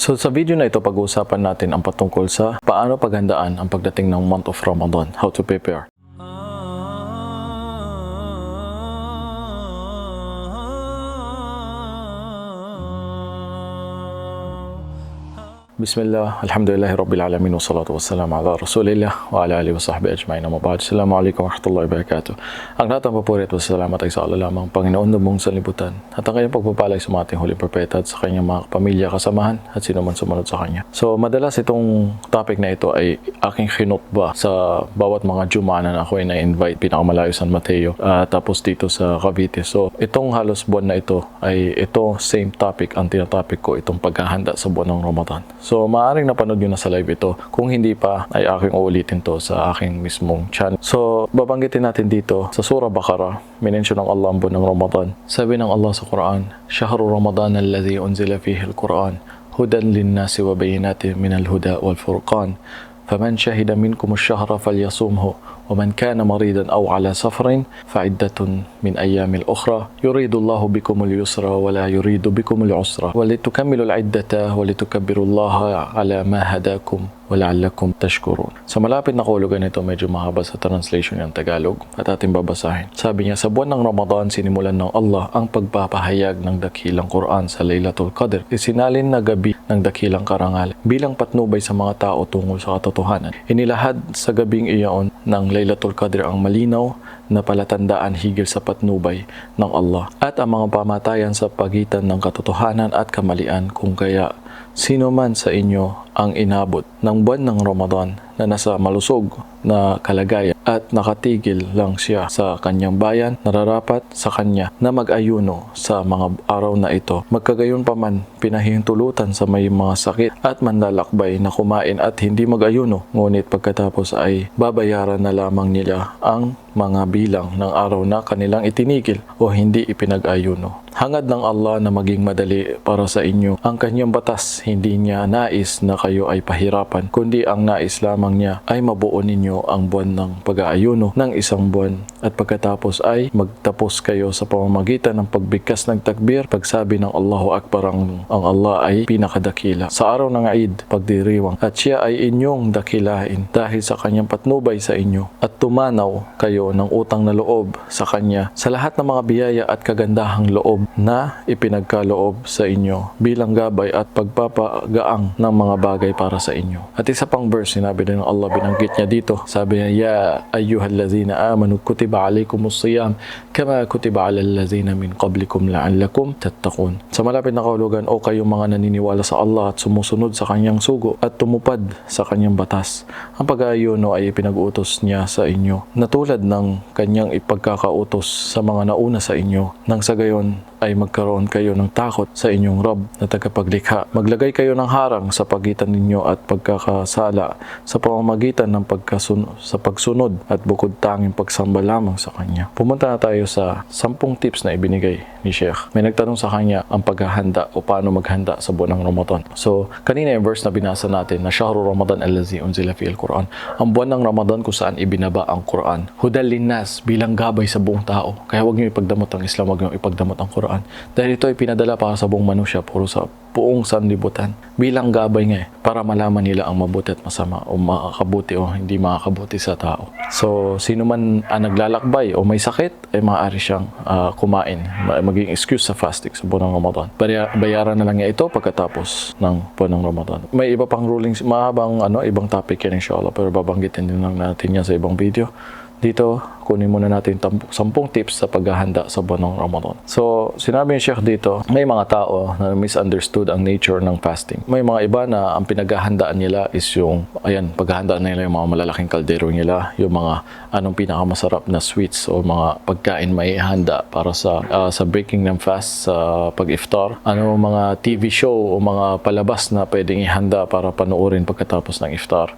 So sa video na ito, pag-uusapan natin ang patungkol sa paano paghandaan ang pagdating ng month of Ramadan, how to prepare. Bismillah, alhamdulillahi rabbil alamin wa salatu wassalamu ala rasulillah wa ala alihi wa sahbihi ajma'in amma ba'd. Assalamualaikum warahmatullahi wabarakatuh. Ang lahat ng papuri at salamat ay sa Allah lamang, Panginoon ng buong sanlibutan. At ang kanyang pagpapalay sa ating huling propeta at sa kanyang mga pamilya, kasamahan at sino man sumunod sa kanya. So madalas itong topic na ito ay aking kinutba sa bawat mga Juma na ako ay na-invite pinakamalayo San Mateo at tapos dito sa Cavite. So itong halos buwan na ito ay ito same topic ang tinatopic ko itong paghahanda sa buwan ng Ramadan. So maaaring napanood nyo na sa live ito. Kung hindi pa ay aking uulitin to sa aking mismong channel. So babanggitin natin dito sa Surah Baqarah, minention ng Allah ang buwan ng Ramadan. Sabi ng Allah sa Quran, Shahru Ramadan alladhi unzila fihi al-Quran hudan linnasi wa bayinatin min al-huda wal furqan فمن شهد منكم الشهر فليصومه ومن كان مريضا أو على سفر فعدة من أيام الأخرى يريد الله بكم اليسر ولا يريد بكم العسر. ولتكملوا العدة ولتكبروا الله على ما هداكم. wala'allakum tashkurun. Sa malapit na kulugan nito, medyo mahaba sa translation ng Tagalog at ating babasahin. Sabi niya, sa buwan ng Ramadan, sinimulan ng Allah ang pagpapahayag ng dakilang Quran sa Laylatul Qadr. Isinalin na gabi ng dakilang karangal bilang patnubay sa mga tao tungkol sa katotohanan. Inilahad sa gabing iyon ng Laylatul Qadr ang malinaw na palatandaan higil sa patnubay ng Allah at ang mga pamatayan sa pagitan ng katotohanan at kamalian kung kaya sino man sa inyo ang inabot ng buwan ng Ramadan na nasa malusog na kalagayan at nakatigil lang siya sa kanyang bayan, nararapat sa kanya na mag-ayuno sa mga araw na ito. Magkagayon pa man, pinahintulutan sa may mga sakit at manlalakbay na kumain at hindi mag-ayuno. Ngunit pagkatapos ay babayaran na lamang nila ang mga bilang ng araw na kanilang itinigil o hindi ipinag-ayuno. Hangad ng Allah na maging madali para sa inyo ang kanyang batas, hindi niya nais na kayo ay pahirapan, kundi ang nais lamang niya ay mabuo ninyo ang buwan ng pag-aayuno ng isang buwan at pagkatapos ay magtapos kayo sa pamamagitan ng pagbigkas ng takbir, pagsabi ng Allahu Akbar ang, ang Allah ay pinakadakila. Sa araw ng Eid, pagdiriwang at siya ay inyong dakilain dahil sa kanyang patnubay sa inyo at tumanaw kayo ng utang na loob sa kanya sa lahat ng mga biyaya at kagandahang loob na ipinagkaloob sa inyo bilang gabay at pagpapagaang ng mga bagay para sa inyo. At isa pang verse, sinabi din ng Allah, binanggit niya dito. Sabi niya, Ya ayyuhallazina amanu kutiba alaykumus siyam kama kutiba alal ladzina min qablikum la'allakum tattaqun. Sa malapit na kahulugan, o kayong mga naniniwala sa Allah at sumusunod sa kanyang sugo at tumupad sa kanyang batas. Ang pag-aayuno ay ipinag-utos niya sa inyo na tulad ng kanyang ipagkakautos sa mga nauna sa inyo nang sa gayon ay magkaroon kayo ng takot sa inyong Rob na tagapaglikha. Maglagay kayo ng harang sa pagitan ninyo at pagkakasala sa pamamagitan ng pagkasun sa pagsunod at bukod tanging pagsamba lamang sa Kanya. Pumunta na tayo sa sampung tips na ibinigay ni Sheikh. May nagtanong sa kanya ang paghahanda o paano maghanda sa buwan ng Ramadan. So, kanina yung verse na binasa natin na Shahru Ramadan allazi unzila fi al-Quran. Ang buwan ng Ramadan kung saan ibinaba ang Quran. Hudal linnas bilang gabay sa buong tao. Kaya huwag niyo ipagdamot ang Islam, huwag niyo ipagdamot ang Quran. Dahil ito ay pinadala para sa buong manusia, puro sa buong sanlibutan. Bilang gabay nga eh, para malaman nila ang mabuti at masama o makakabuti o hindi makakabuti sa tao. So, sino man ang naglalakbay o may sakit, ay maaari siyang ah, kumain, ma- maging excuse sa fasting sa buwan ng Ramadan. Baya- bayaran na lang niya ito pagkatapos ng buwan ng Ramadan. May iba pang rulings, mahabang ano, ibang topic yan inshallah, pero babanggitin din lang natin yan sa ibang video. Dito, kunin muna natin tam- 10 tips sa paghahanda sa buwan ng Ramadan. So, sinabi ni Sheikh dito, may mga tao na misunderstood ang nature ng fasting. May mga iba na ang pinaghahandaan nila is yung, ayan, paghahandaan nila yung mga malalaking kaldero nila, yung mga anong pinakamasarap na sweets o mga pagkain may handa para sa ah, sa breaking ng fast sa pag-iftar. Ano mga TV show o mga palabas na pwedeng ihanda para panoorin pagkatapos ng iftar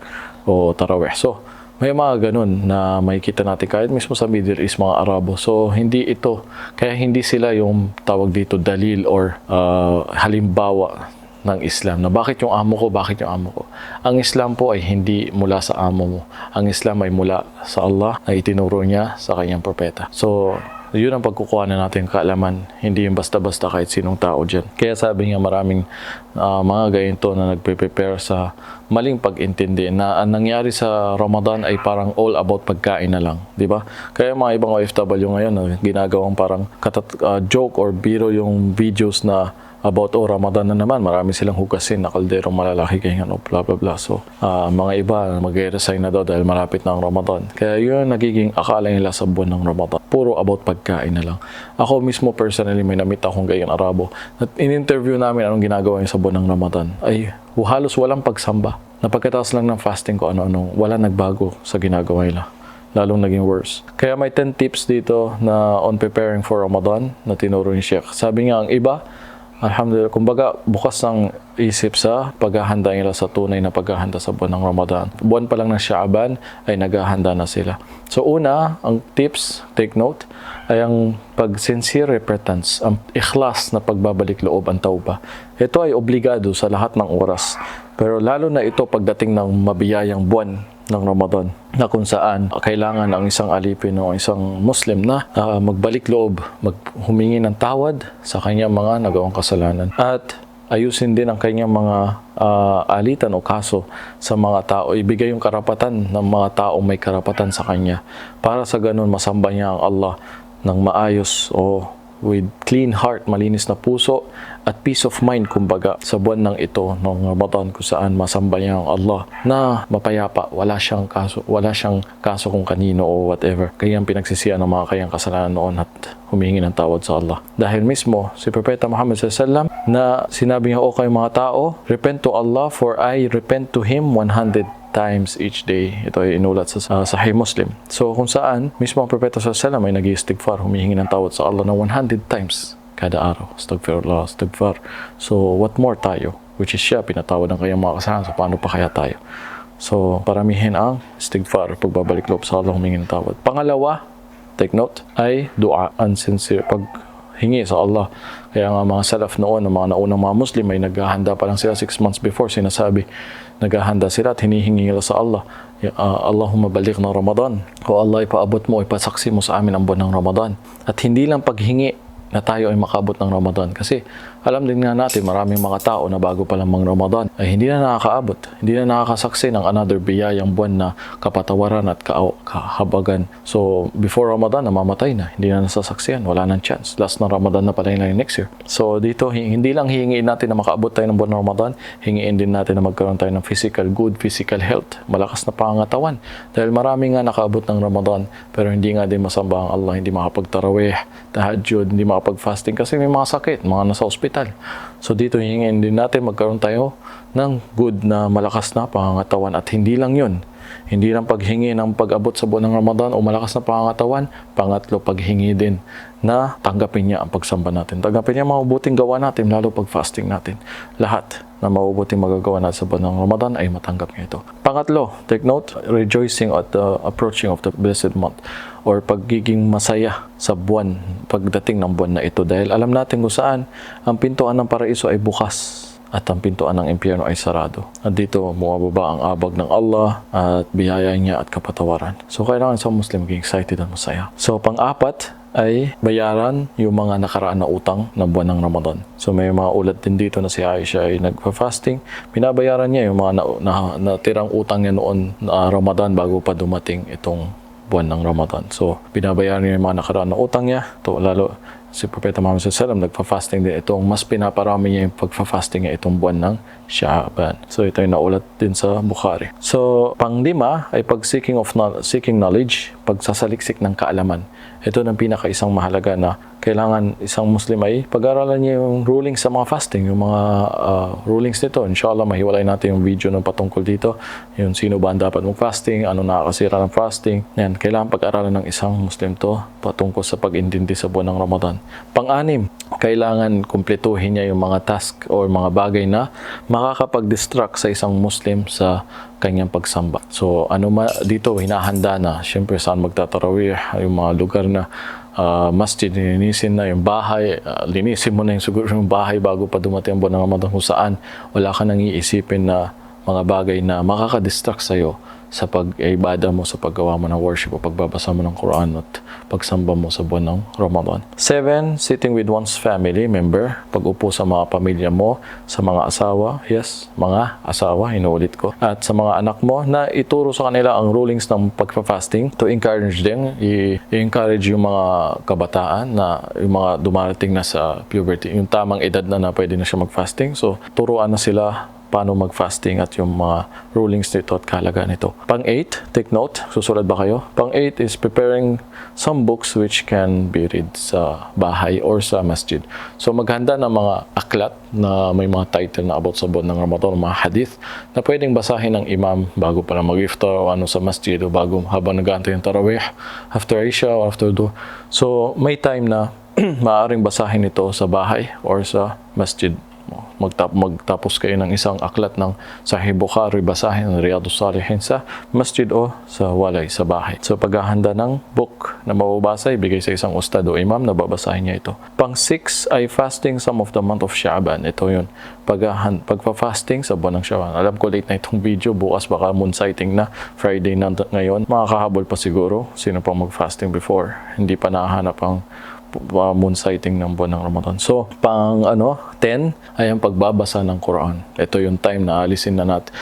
o tarawih. So, may mga ganun na makikita natin kahit mismo sa Middle East, mga Arabo. So, hindi ito. Kaya hindi sila yung tawag dito dalil or uh, halimbawa ng Islam na bakit yung amo ko, bakit yung amo ko. Ang Islam po ay hindi mula sa amo mo. Ang Islam ay mula sa Allah na itinuro niya sa kanyang propeta. So, yun ang pagkukuha na natin kaalaman. Hindi yung basta-basta kahit sinong tao dyan. Kaya sabi nga maraming ah, mga gayento na nagpe-prepare sa maling pag-intindi na ang nangyari sa Ramadan ay parang all about pagkain na lang, di ba? Kaya mga ibang OFW ngayon na ginagawang parang katat- ah, joke or biro yung videos na about oh Ramadan na naman marami silang hugasin na kalderong malalaki kaya ano blah blah blah so ah, mga iba mag-resign na daw dahil malapit na ang Ramadan. Kaya yun ang nagiging akala nila sa buwan ng Ramadan. Puro about pagkain na lang. Ako mismo personally may namit akong gayong Arabo. At in-interview namin anong ginagawa niya sa buwan ng Ramadan. Ay halos walang pagsamba na pagkatapos lang ng fasting ko ano-ano wala nagbago sa ginagawa nila lalong naging worse. Kaya may 10 tips dito na on preparing for Ramadan na tinuro ni Sheikh. Sabi niya, ang iba, Alhamdulillah, kumbaga bukas ang isip sa paghahanda nila sa tunay na paghahanda sa buwan ng Ramadan. Buwan pa lang ng Shaaban ay naghahanda na sila. So una, ang tips, take note, ay ang pag-sincere repentance, ang ikhlas na pagbabalik loob, ang tauba. Ito ay obligado sa lahat ng oras. Pero lalo na ito pagdating ng mabiyayang buwan ng Ramadan na kung saan kailangan ang isang alipin o isang Muslim na ah, magbalik loob, maghumingi ng tawad sa kanyang mga nagawang kasalanan. At ayusin din ang kanyang mga ah, alitan o kaso sa mga tao, ibigay yung karapatan ng mga tao may karapatan sa kanya para sa ganun masamba niya ang Allah ng maayos o with clean heart, malinis na puso at peace of mind kumbaga sa buwan ng ito ng Ramadan kung saan masamba niya ang Allah na mapayapa, wala siyang kaso, wala siyang kaso kung kanino o whatever. Kaya ang pinagsisiyan ng mga kayang kasalanan noon at humingi ng tawad sa Allah. Dahil mismo si Propeta Muhammad SAW na sinabi niya, O kayo mga tao, repent to Allah for I repent to Him 100 times each day. Ito ay inulat sa sa Sahih Muslim. So kung saan, mismo ang Propeta sa Salam ay nag-istighfar, humihingi ng tawad sa Allah na 100 times kada araw. Astaghfirullah, astaghfar. So what more tayo? Which is siya, pinatawad ng kanyang mga kasalanan. So paano pa kaya tayo? So paramihin ang istighfar, pagbabalik loob sa Allah, humingi ng tawad. Pangalawa, take note, ay dua, unsincere, pag hingi sa Allah. Kaya nga mga salaf noon, mga naunang mga Muslim ay naghahanda pa lang sila 6 months before sinasabi, naghahanda sila at hinihingi nila sa Allah. Ah, Allahumma balik ng Ramadan. O Allah, ipaabot mo, ipasaksi mo sa amin ang buwan ng Ramadan. At hindi lang paghingi na tayo ay makabot ng Ramadan. Kasi alam din nga natin, maraming mga tao na bago pa lamang Ramadan ay hindi na nakakaabot. Hindi na nakakasaksi ng another biyayang buwan na kapatawaran at ka- kahabagan. So, before Ramadan, namamatay na. Hindi na nasasaksiyan. Wala nang chance. Last na Ramadan na pala yung next year. So, dito, hi- hindi lang hihingiin natin na makaabot tayo ng buwan ng Ramadan, hingiin din natin na magkaroon tayo ng physical, good physical health. Malakas na pangangatawan. Dahil marami nga nakaabot ng Ramadan, pero hindi nga din masamba ang Allah, hindi makapagtarawih, tahajjud, hindi makapag-fasting kasi may mga sakit, mga nasa ospital. So dito hingin din natin magkaroon tayo ng good na malakas na pangangatawan at hindi lang yun. Hindi lang paghingi ng pag-abot sa buwan ng Ramadan o malakas na pangangatawan. Pangatlo, paghingi din na tanggapin niya ang pagsamba natin. Tanggapin niya ang mabubuting gawa natin, lalo pag fasting natin. Lahat na mabubuting magagawa natin sa buwan ng Ramadan ay matanggap niya ito. Pangatlo, take note, rejoicing at the approaching of the blessed month or pagiging masaya sa buwan pagdating ng buwan na ito dahil alam natin kung saan ang pintuan ng paraiso ay bukas at ang pintuan ng impyerno ay sarado. At dito bumababa ang abag ng Allah at biyaya niya at kapatawaran. So kailangan sa Muslim maging excited at masaya. So pang-apat ay bayaran yung mga nakaraan na utang ng buwan ng Ramadan. So may mga ulat din dito na si Aisha ay nagpa-fasting. Binabayaran niya yung mga na, na, natirang utang niya noon na Ramadan bago pa dumating itong buwan ng Ramadan. So, binabayaran niya yung mga nakaraan na utang niya. To, lalo, si Propeta Muhammad SAW nagpa-fasting din. Itong mas pinaparami niya yung pagpa-fasting niya itong buwan ng Sha'ban. So, ito yung naulat din sa Bukhari. So, panglima ay pag-seeking of kno- seeking knowledge, pagsasaliksik ng kaalaman. Ito ang pinaka-isang mahalaga na kailangan isang Muslim ay pag-aralan niya yung rulings sa mga fasting, yung mga ah, rulings nito. Inshallah, mahiwalay natin yung video ng patungkol dito. Yung sino ba ang dapat mag-fasting, ano nakakasira ng fasting. Yan, kailangan pag-aralan ng isang Muslim to patungkol sa pag-intindi sa buwan ng Ramadan. Pang-anim, kailangan kumpletuhin niya yung mga task or mga bagay na makakapag-distract sa isang Muslim sa kanyang pagsamba. So ano ma dito hinahanda na. Syempre saan magtatarawih? Yung mga lugar na ah, masjid linisin na. Yung bahay ah, linisin mo na yung siguro yung bahay bago pa dumating ang buwan ng Ramadan kung saan wala ka nang iisipin na mga bagay na makakadistract sa'yo sa pag-ibada mo, sa paggawa mo ng worship o pagbabasa mo ng Quran at pagsamba mo sa buwan ng Ramadan. Seven, sitting with one's family member. Pag-upo sa mga pamilya mo, sa mga asawa, yes, mga asawa, inuulit ko, at sa mga anak mo na ituro sa kanila ang rulings ng pagpa-fasting to encourage them, i-encourage yung mga kabataan na yung mga dumarating na sa puberty, yung tamang edad na na pwede na siya mag-fasting. So, turuan na sila paano mag-fasting at yung mga rulings nito at kahalagaan nito. Pang-8, take note, susulat ba kayo? Pang-8 is preparing some books which can be read sa bahay or sa masjid. So maghanda ng mga aklat na may mga title na about sa buwan ng Ramadan, mga hadith na pwedeng basahin ng imam bago pa lang mag-iftar o ano sa masjid o bago habang nag-aantay yung tarawih, after Isha or after do. So may time na maaaring basahin ito sa bahay or sa masjid magtap magtapos kayo ng isang aklat ng Sahih Bukhari, basahin ng Riyadus Salihin sa masjid o sa walay, sa bahay. So paghahanda ng book na mababasa, ibigay sa isang ustad o imam na babasahin niya ito. Pang 6 ay fasting some of the month of Sha'ban. Ito yun. Paghahan, pagpa-fasting sa buwan ng Sha'ban. Alam ko late na itong video, bukas baka moon sighting na, Friday na ngayon. Makakahabol pa siguro, sino pang mag-fasting before. Hindi pa nahanap ang uh, moon sighting ng buwan ng Ramadan. So, pang ano, 10 ay ang pagbabasa ng Quran. Ito yung time na alisin na natin.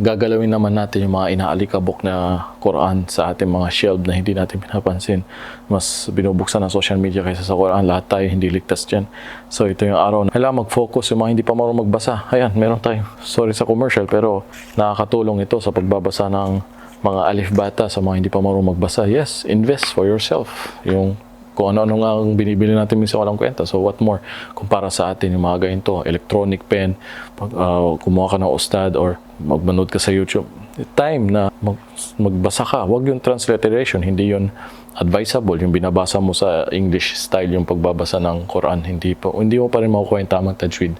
Gagalawin naman natin yung mga inaalikabok na Quran sa ating mga shelf na hindi natin pinapansin. Mas binubuksan ng social media kaysa sa Quran. Lahat tayo hindi ligtas dyan. So, ito yung araw na kailangan mag-focus yung mga hindi pa marunong magbasa. Ayan, meron tayo. Sorry sa commercial, pero nakakatulong ito sa pagbabasa ng mga alif bata sa mga hindi pa marunong magbasa. Yes, invest for yourself. Yung kung ano-ano nga ang binibili natin minsan walang kwenta. So what more kumpara sa atin yung mga ganito, electronic pen, pag, uh, kumuha ka ng ustad or magmanood ka sa YouTube. Time na mag, magbasa ka, wag yung transliteration, hindi yun advisable yung binabasa mo sa English style yung pagbabasa ng Quran hindi pa hindi mo pa rin makukuha yung tamang tajwid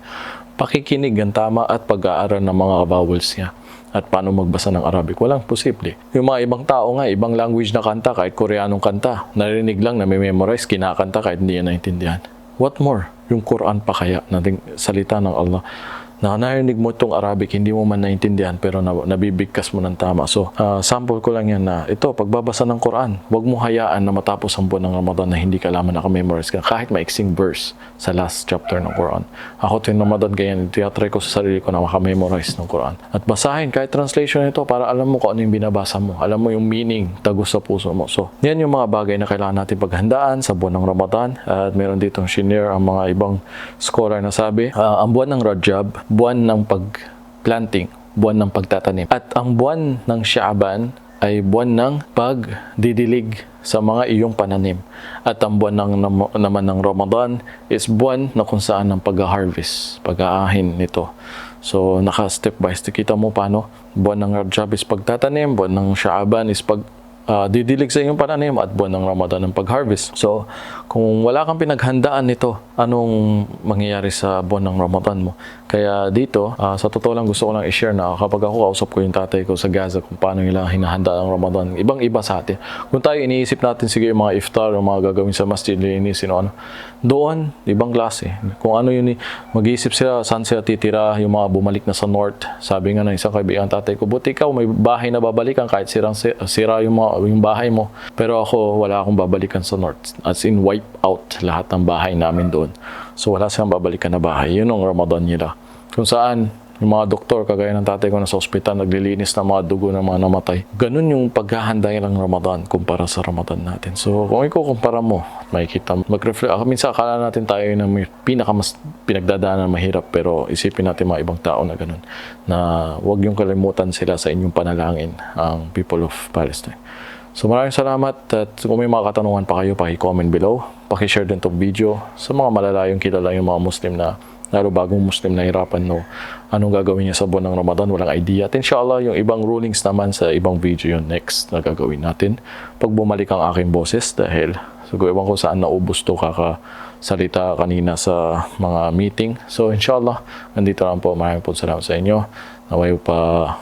pakikinig ang tama at pag-aaral ng mga vowels niya at paano magbasa ng Arabic. Walang posible. Yung mga ibang tao nga, ibang language na kanta, kahit Koreanong kanta, narinig lang na may memorize, kinakanta kahit hindi yan naintindihan. What more? Yung Quran pa kaya, nating salita ng Allah na narinig mo itong Arabic, hindi mo man naintindihan pero na, nabibigkas mo ng tama. So, uh, sample ko lang yan na ito, pagbabasa ng Quran, huwag mo hayaan na matapos ang buwan ng Ramadan na hindi ka lamang nakamemorize ka. Kahit maiksing verse sa last chapter ng Quran. Ako tuwing Ramadan ganyan, tiyatry ko sa sarili ko na makamemorize ng Quran. At basahin kahit translation nito para alam mo kung ano yung binabasa mo. Alam mo yung meaning, tagos sa puso mo. So, yan yung mga bagay na kailangan natin paghandaan sa buwan ng Ramadan. At meron ditong shinare ang mga ibang scholar na sabi, uh, ang buwan ng Rajab, buwan ng pagplanting, buwan ng pagtatanim. At ang buwan ng Shaaban ay buwan ng pagdidilig sa mga iyong pananim. At ang buwan ng, nam- naman ng Ramadan is buwan na kung saan ang pag-harvest, pag-aahin nito. So, naka-step by step. Kita mo paano? Buwan ng Rajab is pagtatanim, buwan ng Shaaban is pag uh, didilig sa iyong pananim at buwan ng Ramadan ng pag-harvest. So, kung wala kang pinaghandaan nito, anong mangyayari sa buwan ng Ramadan mo? Kaya dito, uh, sa totoo lang gusto ko lang i-share na kapag ako kausap ko yung tatay ko sa Gaza kung paano nila hinahanda ang Ramadan, ibang-iba sa atin. Kung tayo iniisip natin sige yung mga iftar o mga gagawin sa masjid, linisin o ano, doon, ibang klase. Kung ano yun, mag-iisip sila saan sila titira, yung mga bumalik na sa north. Sabi nga ng isang kaibigan tatay ko, buti ikaw may bahay na babalikan kahit sirang sira yung, mga, yung bahay mo. Pero ako, wala akong babalikan sa north. As in, wipe out lahat ng bahay namin doon. So wala silang babalikan na bahay. Yun ang Ramadan nila. Kung saan, yung mga doktor, kagaya ng tatay ko na sa ospital, naglilinis ng mga dugo ng mga namatay. Ganun yung paghahanda ng Ramadan kumpara sa Ramadan natin. So, kung ikukumpara mo, makikita, mag-reflect. Ako, minsan akala natin tayo na may pinaka mas pinagdadaanan mahirap, pero isipin natin mga ibang tao na ganun. Na huwag yung kalimutan sila sa inyong panalangin, ang people of Palestine. So maraming salamat at kung may mga katanungan pa kayo, paki-comment below. Paki-share din tong video sa mga malalayong kilala yung mga Muslim na lalo bagong Muslim na hirapan no? Anong gagawin niya sa buwan ng Ramadan? Walang idea. At inshallah yung ibang rulings naman sa ibang video yun next na gagawin natin pag bumalik ang aking boses dahil siguro ewan ko saan naubos to kakasalita kanina sa mga meeting. So inshallah nandito lang po. Maraming po salamat sa inyo. Naway pa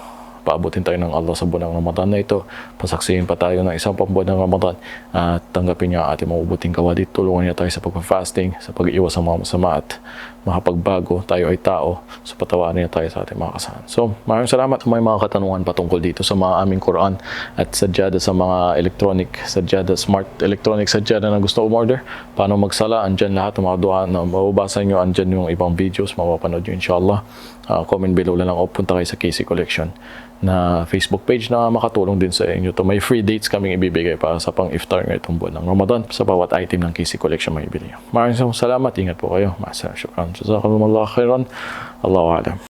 paabutin tayo ng Allah sa buwan ng Ramadan na ito. Pasaksihin pa tayo ng isang pang buwan ng Ramadan at tanggapin niya ang ating mabubuting kawalit. Tulungan niya tayo sa pagpa-fasting, sa pag-iwas sa mga masama at makapagbago. Tayo ay tao. So patawarin niya tayo sa ating mga kasalanan. So maraming salamat kung mga katanungan patungkol dito sa mga aming Quran at sadyada sa mga electronic sadyada, smart electronic sadyada na gusto umorder. Paano magsala, andyan lahat ng mga dua na mababasa nyo, andyan yung ibang videos, mapapanood nyo inshallah. Uh, comment below na lang o punta kayo sa Casey Collection na Facebook page na makatulong din sa inyo to. May free dates kaming ibibigay para sa pang-iftar ngayong buwan ng Ramadan sa bawat item ng Casey Collection may ibili nyo. Maraming salamat. Ingat po kayo. Masalang syukran. Jazakallah khairan. Allahu alam.